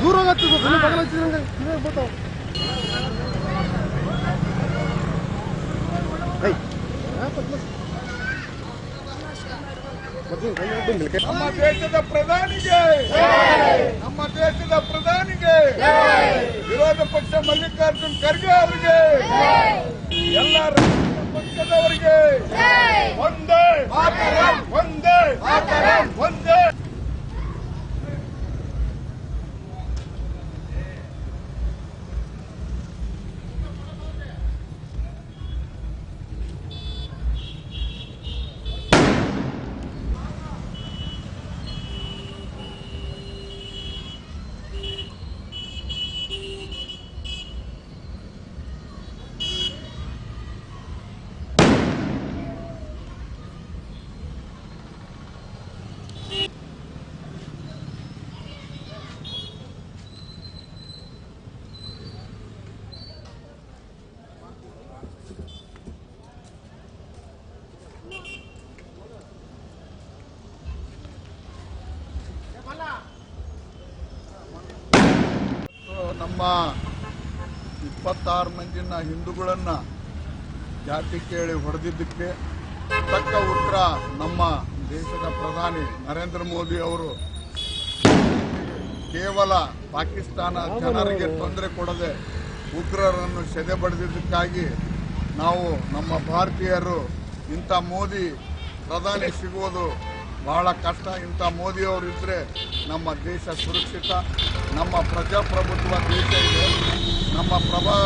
ದೂರ ಹೋಗತ್ತೆ ಬಗಲ ಹಚ್ಚಿದಂಗೆ ಇವೇ ಬರ್ತಾವ ನಮ್ಮ ದೇಶದ ಪ್ರಧಾನಿಗೆ. ನಮ್ಮ ದೇಶದ ಪ್ರಧಾನಿಗೆ. ವಿರೋಧ ಪಕ್ಷ ಮಲ್ಲಿಕಾರ್ಜುನ್ ಖರ್ಗೆ ಅವರಿಗೆ. ಎಲ್ಲ ರಾಜಕೀಯ ಪಕ್ಷದವರಿಗೆ. ಒಂದೇ. ಒಂದೇ. ಒಂದೇ. ನಮ್ಮ ಇಪ್ಪತ್ತಾರು ಮಂದಿನ ಹಿಂದೂಗಳನ್ನ ಜಾತಿ ಕೇಳಿ ಹೊಡೆದಿದ್ದಕ್ಕೆ ತಕ್ಕ ಉತ್ತರ ನಮ್ಮ ದೇಶದ ಪ್ರಧಾನಿ ನರೇಂದ್ರ ಮೋದಿ ಅವರು. ಕೇವಲ ಪಾಕಿಸ್ತಾನ ಜನರಿಗೆ ತೊಂದರೆ ಕೊಡದೆ ಉಗ್ರರನ್ನು ಸೆದೆ ಬಡಿದಿದ್ದಕ್ಕಾಗಿ ನಾವು ನಮ್ಮ ಭಾರತೀಯರು ಇಂಥ ಮೋದಿ ಪ್ರಧಾನಿ ಸಿಗುವುದು ಬಹಳ ಕಷ್ಟ. ಇಂಥ ಮೋದಿಯವರು ಇದ್ದರೆ ನಮ್ಮ ದೇಶ ಸುರಕ್ಷಿತ, ನಮ್ಮ ಪ್ರಜಾಪ್ರಭುತ್ವ ದೇಶ ಇದೆ. ನಮ್ಮ ಪ್ರಭಾ,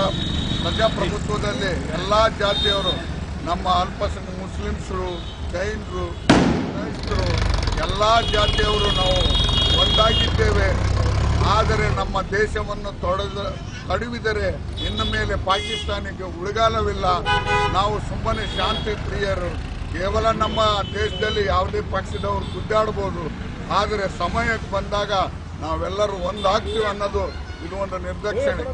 ಪ್ರಜಾಪ್ರಭುತ್ವದಲ್ಲಿ ಎಲ್ಲ ಜಾತಿಯವರು, ನಮ್ಮ ಅಲ್ಪಸಂಖ್ಯ ಮುಸ್ಲಿಮ್ಸರು, ಜೈನರು, ಕ್ರೈಸ್ತರು, ಎಲ್ಲ ಜಾತಿಯವರು ನಾವು ಒಂದಾಗಿದ್ದೇವೆ. ಆದರೆ ನಮ್ಮ ದೇಶವನ್ನು ತೊಡೆದ ತಡುವಿದರೆ ಇನ್ನು ಮೇಲೆ ಪಾಕಿಸ್ತಾನಿಗೆ ಉಳಿಗಾಲವಿಲ್ಲ. ನಾವು ಸುಮ್ಮನೆ ಶಾಂತಿ ಪ್ರಿಯರು. ಕೇವಲ ನಮ್ಮ ದೇಶದಲ್ಲಿ ಯಾವುದೇ ಪಕ್ಷದವರು ಗುದ್ದಾಡ್ಬೋದು, ಆದರೆ ಸಮಯಕ್ಕೆ ಬಂದಾಗ ನಾವೆಲ್ಲರೂ ಒಂದಾಗ್ತೀವಿ ಅನ್ನೋದು ಇದು ಒಂದು ನಿರ್ದಕ್ಷಿಣೆ.